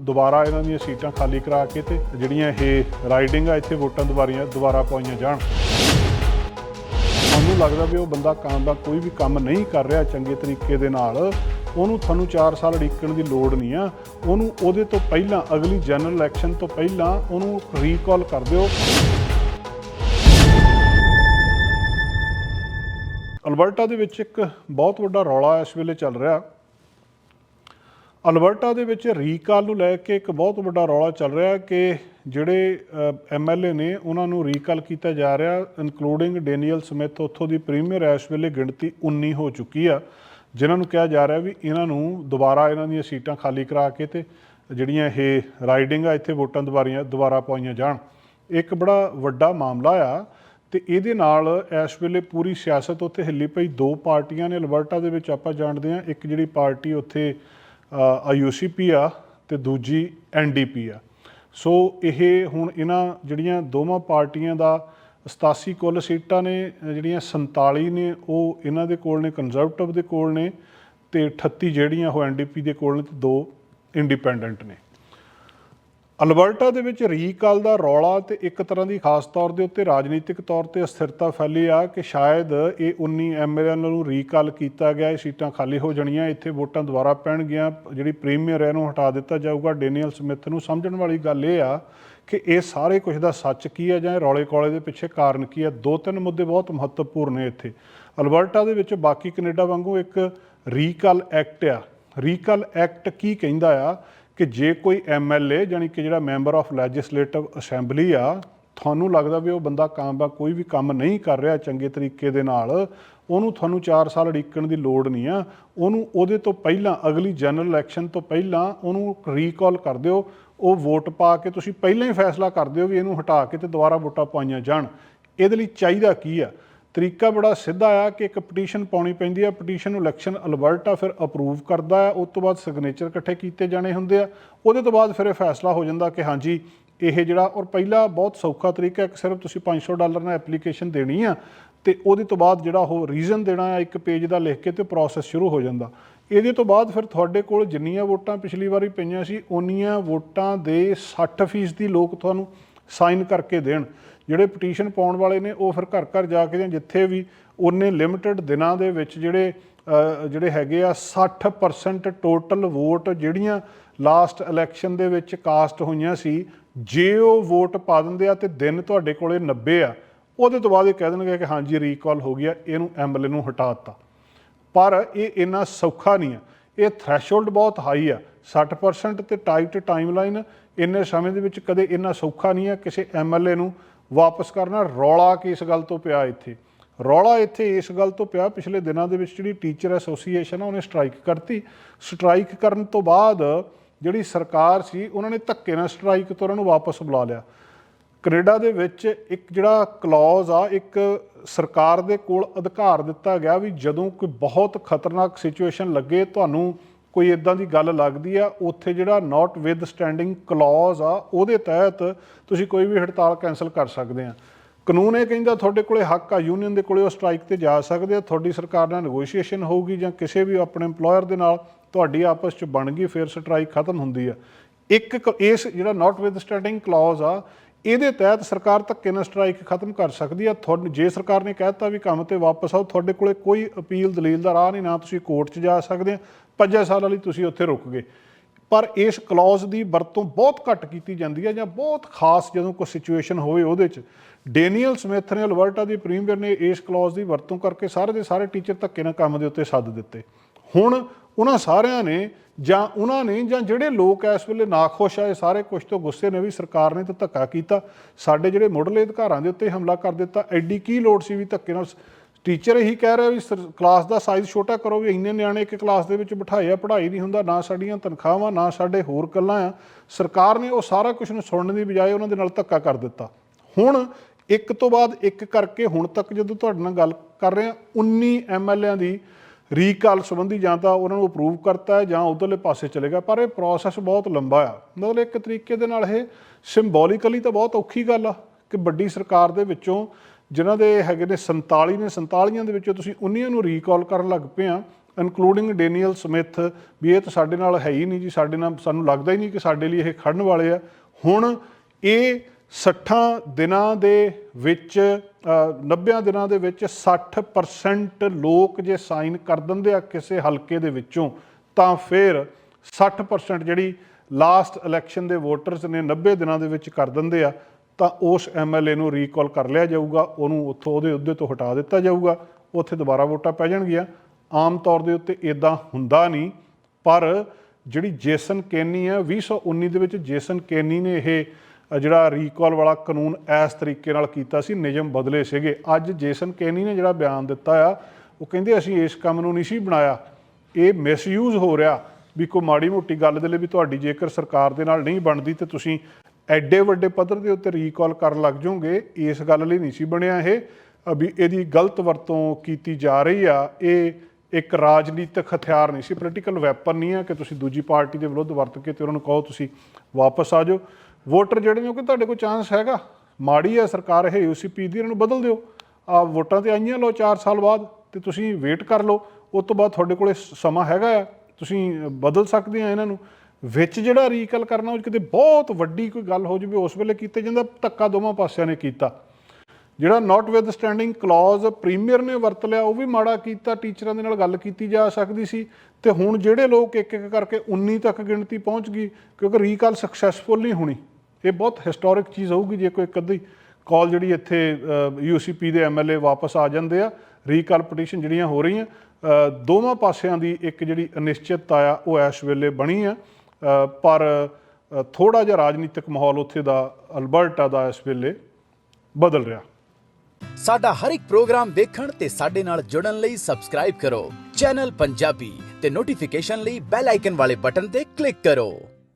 ਦੁਬਾਰਾ ਇਹਨਾਂ ਦੀਆਂ ਸੀਟਾਂ ਖਾਲੀ ਕਰਾ ਕੇ ਤੇ ਜਿਹੜੀਆਂ ਇਹ ਰਾਈਡਿੰਗ ਆ, ਇੱਥੇ ਵੋਟਾਂ ਦੁਬਾਰੀਆਂ, ਦੁਬਾਰਾ ਪਾਈਆਂ ਜਾਣ। ਤੁਹਾਨੂੰ ਲੱਗਦਾ ਵੀ ਉਹ ਬੰਦਾ ਕੰਮ ਦਾ ਕੋਈ ਵੀ ਕੰਮ ਨਹੀਂ ਕਰ ਰਿਹਾ ਚੰਗੇ ਤਰੀਕੇ ਦੇ ਨਾਲ। ਉਹਨੂੰ ਤੁਹਾਨੂੰ 4 ਸਾਲ ਉਡੀਕਣ ਦੀ ਲੋੜ ਨਹੀਂ ਆ। ਉਹਨੂੰ ਉਹਦੇ ਤੋਂ ਪਹਿਲਾਂ, ਅਗਲੀ ਜਨਰਲ ਇਲੈਕਸ਼ਨ ਤੋਂ ਪਹਿਲਾਂ ਉਹਨੂੰ ਰੀਕਾਲ ਕਰ ਦਿਓ। ਅਲਬਰਟਾ ਦੇ ਵਿੱਚ ਇੱਕ ਬਹੁਤ ਵੱਡਾ ਰੌਲਾ ਇਸ ਵੇਲੇ ਚੱਲ ਰਿਹਾ। ਅਲਬਰਟਾ ਦੇ ਵਿੱਚ ਰੀਕਾਲ ਨੂੰ ਲੈ ਕੇ ਇੱਕ ਬਹੁਤ ਵੱਡਾ ਰੌਲਾ ਚੱਲ ਰਿਹਾ ਕਿ ਜਿਹੜੇ ਐਮਐਲਏ ਨੇ ਉਹਨਾਂ ਨੂੰ ਰੀਕਾਲ ਕੀਤਾ ਜਾ ਰਿਹਾ ਇਨਕਲੂਡਿੰਗ ਡੈਨੀਅਲ ਸਮਿਥ ਉੱਥੋਂ ਦੀ ਪ੍ਰੀਮੀਅਰ ਇਸ ਵੇਲੇ ਗਿਣਤੀ 19 ਹੋ ਚੁੱਕੀ ਆ, ਜਿਨ੍ਹਾਂ ਨੂੰ ਕਿਹਾ ਜਾ ਰਿਹਾ ਵੀ ਇਹਨਾਂ ਨੂੰ ਦੁਬਾਰਾ ਇਹਨਾਂ ਦੀਆਂ ਸੀਟਾਂ ਖਾਲੀ ਕਰਾ ਕੇ ਤੇ ਜਿਹੜੀਆਂ ਇਹ ਰਾਈਡਿੰਗ ਆ, ਇੱਥੇ ਵੋਟਾਂ ਦੁਬਾਰੀਆਂ, ਦੁਬਾਰਾ ਪਾਈਆਂ ਜਾਣ। ਇੱਕ ਬੜਾ ਵੱਡਾ ਮਾਮਲਾ ਆ ਤੇ ਇਹਦੇ ਨਾਲ ਇਸ ਵੇਲੇ ਪੂਰੀ ਸਿਆਸਤ ਉੱਥੇ ਹਿੱਲੀ ਪਈ। ਦੋ ਪਾਰਟੀਆਂ ਨੇ ਅਲਬਰਟਾ ਦੇ ਵਿੱਚ ਆਪਾਂ ਜਾਣਦੇ ਹਾਂ। ਇੱਕ ਜਿਹੜੀ ਪਾਰਟੀ ਉੱਥੇ ਆਯੂਸੀਪੀ ਆ ਤੇ ਦੂਜੀ ਐਨਡੀਪੀ ਆ। ਸੋ ਇਹ ਹੁਣ ਇਹਨਾਂ ਜਿਹੜੀਆਂ ਦੋਵਾਂ ਪਾਰਟੀਆਂ ਦਾ 87 ਕੁੱਲ ਸੀਟਾਂ ਨੇ, ਜਿਹੜੀਆਂ 47 ਨੇ, ਉਹ ਇਹਨਾਂ ਦੇ ਕੋਲ ਨੇ ਕੰਜ਼ਰਵੇਟਿਵ ਦੇ ਕੋਲ ਨੇ ਤੇ 38 ਜਿਹੜੀਆਂ ਉਹ ਐਨਡੀਪੀ ਦੇ ਕੋਲ ਨੇ ਤੇ ਦੋ ਇੰਡੀਪੈਂਡੈਂਟ ਨੇ। ਅਲਬਰਟਾ ਦੇ ਵਿੱਚ ਰੀਕਾਲ ਦਾ ਰੌਲਾ ਤੇ ਇੱਕ ਤਰ੍ਹਾਂ ਦੀ ਖਾਸ ਤੌਰ ਦੇ ਉੱਤੇ ਰਾਜਨੀਤਿਕ ਤੌਰ ਤੇ ਅਸਥਿਰਤਾ ਫੈਲੀ ਆ ਕਿ ਸ਼ਾਇਦ ਇਹ 19 ਐਮਐਲਏ ਨੂੰ ਰੀਕਾਲ ਕੀਤਾ ਗਿਆ, ਇਹ ਸੀਟਾਂ ਖਾਲੀ ਹੋ ਜਾਣੀਆਂ, ਇੱਥੇ ਵੋਟਾਂ ਦੁਬਾਰਾ ਪੈਣਗੀਆਂ ਜਿਹੜੀ ਪ੍ਰੀਮੀਅਰ ਹੈ ਇਹਨੂੰ ਹਟਾ ਦਿੱਤਾ ਜਾਊਗਾ। ਡੈਨੀਅਲ ਸਮਿਥ ਨੂੰ ਸਮਝਣ ਵਾਲੀ ਗੱਲ ਇਹ ਆ ਕਿ ਇਹ ਸਾਰੇ ਕੁਝ ਦਾ ਸੱਚ ਕੀ ਹੈ ਜਾਂ ਰੌਲੇ ਕੋਲੇ ਦੇ ਪਿੱਛੇ ਕਾਰਨ ਕੀ ਹੈ ਦੋ ਤਿੰਨ ਮੁੱਦੇ ਬਹੁਤ ਮਹੱਤਵਪੂਰਨ ਨੇ ਇੱਥੇ। ਅਲਬਰਟਾ ਦੇ ਵਿੱਚ ਬਾਕੀ ਕੈਨੇਡਾ ਵਾਂਗੂ ਇੱਕ ਰੀਕਾਲ ਐਕਟ ਆ। ਰੀਕਾਲ ਐਕਟ ਕੀ ਕਹਿੰਦਾ ਆ? ਕਿ ਜੇ ਕੋਈ ਐਮਐਲਏ ਜਾਨੀ ਕਿ ਜਿਹੜਾ ਮੈਂਬਰ ਆਫ ਲੈਜਿਸਲੇਟਿਵ ਅਸੈਂਬਲੀ ਆ, ਤੁਹਾਨੂੰ ਲੱਗਦਾ ਵੀ ਉਹ ਬੰਦਾ ਕੰਮ ਕੋਈ ਵੀ ਕੰਮ ਨਹੀਂ ਕਰ ਰਿਹਾ ਚੰਗੇ ਤਰੀਕੇ ਦੇ ਨਾਲ, ਉਹਨੂੰ ਤੁਹਾਨੂੰ 4 ਸਾਲ ਉਡੀਕਣ ਦੀ ਲੋੜ ਨਹੀਂ ਆ, ਉਹਨੂੰ ਉਹਦੇ ਤੋਂ ਪਹਿਲਾਂ, ਅਗਲੀ ਜਨਰਲ ਇਲੈਕਸ਼ਨ ਤੋਂ ਪਹਿਲਾਂ ਉਹਨੂੰ ਰੀਕਾਲ ਕਰ ਦਿਓ, ਉਹ ਵੋਟ ਪਾ ਕੇ ਤੁਸੀਂ ਪਹਿਲਾਂ ਹੀ ਫੈਸਲਾ ਕਰ ਦਿਓ ਵੀ ਇਹਨੂੰ ਹਟਾ ਕੇ ਤੇ ਦੁਬਾਰਾ ਵੋਟਾਂ ਪਾਈਆਂ ਜਾਣ। ਇਹਦੇ ਲਈ ਚਾਹੀਦਾ ਕੀ ਆ? ਤਰੀਕਾ ਬੜਾ ਸਿੱਧਾ ਆ ਕਿ ਇੱਕ ਪਟੀਸ਼ਨ ਪਾਉਣੀ ਪੈਂਦੀ ਆ, ਪਟੀਸ਼ਨ ਨੂੰ ਇਲੈਕਸ਼ਨ ਅਲਬਰਟਾ ਫਿਰ ਅਪਰੂਵ ਕਰਦਾ ਆ, ਉਸ ਤੋਂ ਬਾਅਦ ਸਿਗਨੇਚਰ ਇਕੱਠੇ ਕੀਤੇ ਜਾਣੇ ਹੁੰਦੇ ਆ। ਉਹਦੇ ਤੋਂ ਬਾਅਦ ਫਿਰ ਇਹ ਫੈਸਲਾ ਹੋ ਜਾਂਦਾ ਕਿ ਹਾਂਜੀ, ਇਹ ਜਿਹੜਾ, ਔਰ ਪਹਿਲਾ ਬਹੁਤ ਸੌਖਾ ਤਰੀਕਾ ਹੈ ਕਿ ਸਿਰਫ ਤੁਸੀਂ 500 ਡਾਲਰ ਨਾਲ ਐਪਲੀਕੇਸ਼ਨ ਦੇਣੀ ਆ, ਤੇ ਉਹਦੇ ਤੋਂ ਬਾਅਦ ਜਿਹੜਾ ਉਹ ਰੀਜ਼ਨ ਦੇਣਾ ਆ, ਇੱਕ ਪੇਜ ਦਾ ਲਿਖ ਕੇ ਤੇ ਪ੍ਰੋਸੈਸ ਸ਼ੁਰੂ ਹੋ ਜਾਂਦਾ। ਇਹਦੇ ਤੋਂ ਬਾਅਦ ਫਿਰ ਤੁਹਾਡੇ ਕੋਲ ਜਿੰਨੀਆਂ ਵੋਟਾਂ ਪਿਛਲੀ ਵਾਰੀ ਪਈਆਂ ਸੀ ਉਨੀਆਂ ਵੋਟਾਂ ਦੇ 60% ਦੀ ਲੋਕ ਤੁਹਾਨੂੰ ਸਾਈਨ ਕਰਕੇ ਦੇਣ। ਜਿਹੜੇ ਪਟੀਸ਼ਨ ਪਾਉਣ ਵਾਲੇ ਨੇ, ਉਹ ਫਿਰ ਘਰ ਘਰ ਜਾ ਕੇ ਜਾਂ ਜਿੱਥੇ ਵੀ ਉਹਨੇ ਲਿਮਟਿਡ ਦਿਨਾਂ ਦੇ ਵਿੱਚ ਜਿਹੜੇ ਜਿਹੜੇ ਹੈਗੇ ਆ 60% ਟੋਟਲ ਵੋਟ ਜਿਹੜੀਆਂ ਲਾਸਟ ਇਲੈਕਸ਼ਨ ਦੇ ਵਿੱਚ ਕਾਸਟ ਹੋਈਆਂ ਸੀ, ਜੇ ਉਹ ਵੋਟ ਪਾ ਦਿੰਦੇ ਆ ਤੇ ਦਿਨ ਤੁਹਾਡੇ ਕੋਲੇ 90 ਆ, ਉਹਦੇ ਤੋਂ ਬਾਅਦ ਇਹ ਕਹਿ ਦੇਣਗੇ ਕਿ ਹਾਂਜੀ ਰੀਕਾਲ ਹੋ ਗਿਆ, ਇਹਨੂੰ ਐਮਐਲਏ ਨੂੰ ਹਟਾ ਦਿੱਤਾ। ਪਰ ਇਹ ਇੰਨਾ ਸੌਖਾ ਨਹੀਂ ਆ। ਇਹ ਥ੍ਰੈਸ਼ੋਲਡ ਬਹੁਤ ਹਾਈ ਆ 60% ਤੇ ਟਾਈਟ ਟਾਈਮਲਾਈਨ ਇੰਨੇ ਸਮੇਂ ਦੇ ਵਿੱਚ ਕਦੇ ਇੰਨਾ ਸੌਖਾ ਨਹੀਂ ਆ ਕਿਸੇ ਐਮਐਲਏ ਨੂੰ ਵਾਪਸ ਕਰਨਾ, ਰੌਲਾ ਕਿਸ ਗੱਲ ਤੋਂ ਪਿਆ ਇੱਥੇ? ਰੌਲਾ ਇੱਥੇ ਇਸ ਗੱਲ ਤੋਂ ਪਿਆ, ਪਿਛਲੇ ਦਿਨਾਂ ਦੇ ਵਿੱਚ ਜਿਹੜੀ ਟੀਚਰ ਐਸੋਸੀਏਸ਼ਨ ਆ, ਉਹਨੇ ਸਟ੍ਰਾਈਕ ਕਰਤੀ। ਸਟ੍ਰਾਈਕ ਕਰਨ ਤੋਂ ਬਾਅਦ ਜਿਹੜੀ ਸਰਕਾਰ ਸੀ, ਉਹਨਾਂ ਨੇ ਧੱਕੇ ਨਾਲ ਸਟ੍ਰਾਈਕ ਤੋਂ ਉਹਨਾਂ ਨੂੰ ਵਾਪਸ ਬੁਲਾ ਲਿਆ। ਕੈਨੇਡਾ ਦੇ ਵਿੱਚ ਇੱਕ ਜਿਹੜਾ ਕਲੌਜ਼ ਆ, ਇੱਕ ਸਰਕਾਰ ਦੇ ਕੋਲ ਅਧਿਕਾਰ ਦਿੱਤਾ ਗਿਆ ਵੀ ਜਦੋਂ ਕੋਈ ਬਹੁਤ ਖਤਰਨਾਕ ਸਿਚੁਏਸ਼ਨ ਲੱਗੇ, ਤੁਹਾਨੂੰ ਕੋਈ ਇਦਾਂ ਦੀ ਗੱਲ ਲੱਗਦੀ ਆ, ਉੱਥੇ ਜਿਹੜਾ ਨਾਟ ਵਿਦ ਸਟੈਂਡਿੰਗ ਕਲੌਜ਼ ਆ, ਉਹਦੇ ਤਹਿਤ ਤੁਸੀਂ ਕੋਈ ਵੀ ਹੜਤਾਲ ਕੈਨਸਲ ਕਰ ਸਕਦੇ ਆ। ਕਾਨੂੰਨ ਇਹ ਕਹਿੰਦਾ ਤੁਹਾਡੇ ਕੋਲੇ ਹੱਕ ਆ ਯੂਨੀਅਨ ਦੇ ਕੋਲੇ ਉਹ ਸਟ੍ਰਾਈਕ ਤੇ ਜਾ ਸਕਦੇ ਆ, ਤੁਹਾਡੀ ਸਰਕਾਰ ਨਾਲ ਨੈਗੋਸ਼ੀਏਸ਼ਨ ਹੋਊਗੀ ਜਾਂ ਕਿਸੇ ਵੀ ਆਪਣੇ EMPLOYER ਦੇ ਨਾਲ ਤੁਹਾਡੀ ਆਪਸ ਚ ਬਣ ਗਈ, ਫਿਰ ਸਟ੍ਰਾਈਕ ਖਤਮ ਹੁੰਦੀ ਆ। ਇੱਕ ਕ- ਇਸ ਜਿਹੜਾ ਨਾਟ ਵਿਦ ਸਟੈਂਡਿੰਗ ਕਲੌਜ਼ ਆ ਇਹਦੇ ਤਹਿਤ ਸਰਕਾਰ ਧੱਕੇ ਨਾਲ ਸਟ੍ਰਾਈਕ ਖਤਮ ਕਰ ਸਕਦੀ ਆ। ਤੁਹਾਨੂੰ ਜੇ ਸਰਕਾਰ ਨੇ ਕਹਿਤਾ ਵੀ ਕੰਮ ਤੇ ਵਾਪਸ ਆਓ, ਤੁਹਾਡੇ ਕੋਲੇ ਕੋਈ ਅਪੀਲ ਦਲੀਲ ਦਾ ਰਾਹ ਨਹੀਂ, ਨਾ ਤੁਸੀਂ ਕੋਰਟ 'ਚ ਜਾ ਸਕਦੇ ਆ। ਪੰਜਾਂ ਸਾਲਾਂ ਲਈ ਤੁਸੀਂ ਉੱਥੇ ਰੁਕ ਗਏ। ਪਰ ਇਸ ਕਲੌਜ਼ ਦੀ ਵਰਤੋਂ ਬਹੁਤ ਘੱਟ ਕੀਤੀ ਜਾਂਦੀ ਹੈ ਜਾਂ ਬਹੁਤ ਖਾਸ ਜਦੋਂ ਕੋਈ ਸਿਚੁਏਸ਼ਨ ਹੋਵੇ ਉਹਦੇ 'ਚ। ਡੈਨੀਅਲ ਸਮਿਥ ਨੇ, ਅਲਬਰਟਾ ਦੀ ਪ੍ਰੀਮੀਅਰ ਨੇ ਇਸ ਕਲੌਜ਼ ਦੀ ਵਰਤੋਂ ਕਰਕੇ ਸਾਰੇ ਦੇ ਸਾਰੇ ਟੀਚਰ ਧੱਕੇ ਨਾਲ ਕੰਮ ਦੇ ਉੱਤੇ ਸੱਦ ਦਿੱਤੇ। ਹੁਣ ਉਹਨਾਂ ਸਾਰਿਆਂ ਨੇ ਜਾਂ ਉਹਨਾਂ ਨੇ ਜਾਂ ਜਿਹੜੇ ਲੋਕ ਇਸ ਵੇਲੇ ਨਾਖੁਸ਼ ਆ, ਇਹ ਸਾਰੇ ਕੁਝ ਤੋਂ ਗੁੱਸੇ ਨੇ ਵੀ ਸਰਕਾਰ ਨੇ ਤਾਂ ਧੱਕਾ ਕੀਤਾ। ਸਾਡੇ ਜਿਹੜੇ ਮੁੱਢਲੇ ਅਧਿਕਾਰਾਂ ਦੇ ਉੱਤੇ ਹਮਲਾ ਕਰ ਦਿੱਤਾ, ਐਡੀ ਕੀ ਲੋੜ ਸੀ ਵੀ ਧੱਕੇ ਨਾਲ ਟੀਚਰ ਇਹੀ ਕਹਿ ਰਿਹਾ ਵੀ ਸਰ- ਕਲਾਸ ਦਾ ਸਾਈਜ਼ ਛੋਟਾ ਕਰੋ ਵੀ ਇੰਨੇ ਨਿਆਣੇ ਇੱਕ ਕਲਾਸ ਦੇ ਵਿੱਚ ਬਿਠਾਏ ਆ, ਪੜ੍ਹਾਈ ਨਹੀਂ ਹੁੰਦਾ, ਨਾ ਸਾਡੀਆਂ ਤਨਖਾਹਾਂ, ਨਾ ਸਾਡੇ ਹੋਰ ਗੱਲਾਂ ਆ। ਸਰਕਾਰ ਨੇ ਉਹ ਸਾਰਾ ਕੁਝ ਨੂੰ ਸੁਣਨ ਦੀ ਬਜਾਏ ਉਹਨਾਂ ਦੇ ਨਾਲ ਧੱਕਾ ਕਰ ਦਿੱਤਾ। ਹੁਣ ਇੱਕ ਤੋਂ ਬਾਅਦ ਇੱਕ ਕਰਕੇ ਹੁਣ ਤੱਕ ਜਦੋਂ ਤੁਹਾਡੇ ਨਾਲ ਗੱਲ ਕਰ ਰਹੇ ਹਾਂ 19 ਐਮਐਲਏਆਂ ਦੀ ਰੀਕਾਲ ਸੰਬੰਧੀ ਜਾਂ ਤਾਂ ਉਹਨਾਂ ਨੂੰ ਅਪਰੂਵ ਕਰਤਾ ਹੈ ਜਾਂ ਉਧਰਲੇ ਪਾਸੇ ਚਲੇਗਾ ਪਰ ਇਹ ਪ੍ਰੋਸੈਸ ਬਹੁਤ ਲੰਬਾ ਆ। ਮਤਲਬ ਇੱਕ ਤਰੀਕੇ ਦੇ ਨਾਲ ਇਹ ਸਿੰਬੋਲਿਕਲੀ ਤਾਂ ਬਹੁਤ ਔਖੀ ਗੱਲ ਆ ਕਿ ਵੱਡੀ ਸਰਕਾਰ ਦੇ ਵਿੱਚੋਂ ਜਿਨ੍ਹਾਂ ਦੇ ਹੈਗੇ ਨੇ 47 ਨੇ 47 ਦੇ ਵਿੱਚੋਂ ਤੁਸੀਂ 19 ਨੂੰ ਰੀਕਾਲ ਕਰਨ ਲੱਗ ਪਏ ਆ ਇਨਕਲੂਡਿੰਗ ਡੈਨੀਅਲ ਸਮਿਥ ਵੀ ਇਹ ਤਾਂ ਸਾਡੇ ਨਾਲ ਹੈ ਹੀ ਨਹੀਂ ਜੀ, ਸਾਡੇ ਨਾਲ ਸਾਨੂੰ ਲੱਗਦਾ ਹੀ ਨਹੀਂ ਕਿ ਸਾਡੇ ਲਈ ਇਹ ਖੜਨ ਵਾਲੇ ਆ। ਹੁਣ ਇਹ 60 ਦਿਨਾਂ ਦੇ ਵਿੱਚ ਅ, 90 ਦਿਨਾਂ ਦੇ ਵਿੱਚ 60% ਲੋਕ ਜੇ ਸਾਈਨ ਕਰ ਦਿੰਦੇ ਆ ਕਿਸੇ ਹਲਕੇ ਦੇ ਵਿੱਚੋਂ ਤਾਂ ਫਿਰ 60% ਜਿਹੜੀ ਲਾਸਟ ਇਲੈਕਸ਼ਨ ਦੇ ਵੋਟਰਸ ਨੇ 90 ਦਿਨਾਂ ਦੇ ਵਿੱਚ ਕਰ ਦਿੰਦੇ ਆ ਤਾਂ ਉਸ ਐਮਐਲਏ ਨੂੰ ਰੀਕਾਲ ਕਰ ਲਿਆ ਜਾਊਗਾ ਉਹਨੂੰ ਉੱਥੋਂ ਉਹਦੇ ਅਹੁਦੇ ਤੋਂ ਹਟਾ ਦਿੱਤਾ ਜਾਊਗਾ ਉੱਥੇ ਦੁਬਾਰਾ ਵੋਟਾਂ ਪੈ ਜਾਣਗੀਆਂ। ਆਮ ਤੌਰ ਦੇ ਉੱਤੇ ਇਦਾਂ ਹੁੰਦਾ ਨਹੀਂ ਪਰ ਜਿਹੜੀ ਜੇਸਨ ਕੈਨੀ ਹੈ 2019 ਦੇ ਵਿੱਚ ਜੇਸਨ ਕੈਨੀ ਨੇ ਇਹ ਜਿਹੜਾ ਰੀਕਾਲ ਵਾਲਾ ਕਾਨੂੰਨ ਇਸ ਤਰੀਕੇ ਨਾਲ ਕੀਤਾ ਸੀ, ਨਿਯਮ ਬਦਲੇ ਸੀਗੇ। ਅੱਜ ਜੇਸਨ ਕੈਨੀ ਨੇ ਜਿਹੜਾ ਬਿਆਨ ਦਿੱਤਾ ਆ, ਉਹ ਕਹਿੰਦੇ ਅਸੀਂ ਇਸ ਕੰਮ ਨੂੰ ਨਹੀਂ ਸੀ ਬਣਾਇਆ। ਇਹ ਮਿਸਯੂਜ਼ ਹੋ ਰਿਹਾ ਵੀ ਕੋਈ ਮਾੜੀ ਮੋਟੀ ਗੱਲ ਦੇ ਲਈ ਵੀ ਤੁਹਾਡੀ ਜੇਕਰ ਸਰਕਾਰ ਦੇ ਨਾਲ ਨਹੀਂ ਬਣਦੀ ਤੇ ਤੁਸੀਂ ਐਡੇ ਵੱਡੇ ਪੱਧਰ ਦੇ ਉੱਤੇ ਰੀਕਾਲ ਕਰਨ ਲੱਗ ਜਾਓਗੇ, ਇਸ ਗੱਲ ਲਈ ਨਹੀਂ ਸੀ ਬਣਿਆ ਇਹ। ਵੀ ਇਹਦੀ ਗਲਤ ਵਰਤੋਂ ਕੀਤੀ ਜਾ ਰਹੀ ਆ, ਇਹ ਇੱਕ ਰਾਜਨੀਤਿਕ ਹਥਿਆਰ ਨਹੀਂ ਸੀ ਪੋਲੀਟੀਕਲ ਵੈਪਨ ਨਹੀਂ ਆ ਕਿ ਤੁਸੀਂ ਦੂਜੀ ਪਾਰਟੀ ਦੇ ਵਿਰੁੱਧ ਵਰਤ ਕੇ ਤੇ ਉਹਨਾਂ ਨੂੰ ਕਹੋ ਤੁਸੀਂ ਵਾਪਸ ਆ ਜਾਓ। ਵੋਟਰ ਜਿਹੜੇ ਨੇ ਉਹ ਕਿ ਤੁਹਾਡੇ ਕੋਲ ਚਾਂਸ ਹੈਗਾ। ਮਾੜੀ ਹੈ ਸਰਕਾਰ ਇਹ ਯੂਸੀਪੀ ਦੀ, ਇਹਨਾਂ ਨੂੰ ਬਦਲ ਦਿਓ। ਆ ਵੋਟਾਂ ਤੇ ਆਈਆਂ ਲਓ 4 ਸਾਲ ਬਾਅਦ ਤੇ ਤੁਸੀਂ ਵੇਟ ਕਰ ਲਓ। ਉਸ ਤੋਂ ਬਾਅਦ ਤੁਹਾਡੇ ਕੋਲੇ ਸਮਾਂ ਹੈਗਾ ਆ। ਤੁਸੀਂ ਬਦਲ ਸਕਦੇ ਆ ਇਹਨਾਂ ਨੂੰ। ਵਿੱਚ ਜਿਹੜਾ ਰੀਕਲ ਕਰਨਾ, ਉਹ ਕਿਤੇ ਬਹੁਤ ਵੱਡੀ ਕੋਈ ਗੱਲ ਹੋ ਜਾਵੇ, ਉਸ ਵੇਲੇ ਕੀਤੇ ਜਾਂਦਾ, ਧੱਕਾ ਦੋਵਾਂ ਪਾਸਿਆਂ ਨੇ ਕੀਤਾ। ਜਿਹੜਾ notwithstanding clause premier ਨੇ ਵਰਤ ਲਿਆ, ਉਹ ਵੀ ਮਾੜਾ ਕੀਤਾ ਟੀਚਰਾਂ ਦੇ ਨਾਲ ਗੱਲ ਕੀਤੀ ਜਾ ਸਕਦੀ ਸੀ। ਤੇ ਹੁਣ ਜਿਹੜੇ ਲੋਕ ਇੱਕ ਇੱਕ ਕਰਕੇ 19 ਤੱਕ ਗਿਣਤੀ ਪਹੁੰਚ ਗਈ, ਕਿਉਂਕਿ ਰੀਕਾਲ ਸਕਸੈਸਫੁਲ ਨਹੀਂ ਹੋਣੀ। ਇਹ ਬਹੁਤ ਹਿਸਟੋਰਿਕ ਚੀਜ਼ ਹੋਊਗੀ ਜੇ ਕੋਈ ਇੱਕ ਅੱਧੀ ਕਾਲ ਜਿਹੜੀ ਇੱਥੇ ਯੂਸੀਪੀ ਦੇ ਐਮਐਲਏ ਵਾਪਸ ਆ ਜਾਂਦੇ ਆ ਰੀਕਾਲ ਪਟੀਸ਼ਨ ਜਿਹੜੀਆਂ ਹੋ ਰਹੀਆਂ ਦੋਵਾਂ ਪਾਸਿਆਂ ਦੀ ਇੱਕ ਜਿਹੜੀ ਅਨਿਸ਼ਚਿਤਤਾ ਆ, ਉਹ ਇਸ ਵੇਲੇ ਬਣੀ ਆ। ਪਰ ਥੋੜਾ ਜਿਹਾ ਰਾਜਨੀਤਿਕ ਮਾਹੌਲ ਉੱਥੇ ਦਾ, ਅਲਬਰਟਾ ਦਾ ਇਸ ਵੇਲੇ ਬਦਲ ਰਿਹਾ। ਸਾਡਾ ਹਰ ਇੱਕ ਪ੍ਰੋਗਰਾਮ ਦੇਖਣ ਤੇ ਸਾਡੇ ਨਾਲ ਜੁੜਨ ਲਈ ਸਬਸਕ੍ਰਾਈਬ ਕਰੋ। ਚੈਨਲ ਪੰਜਾਬੀ ਤੇ ਨੋਟੀਫਿਕੇਸ਼ਨ ਲਈ ਬੈਲ ਆਈਕਨ ਵਾਲੇ ਬਟਨ ਤੇ ਕਲਿੱਕ ਕਰੋ।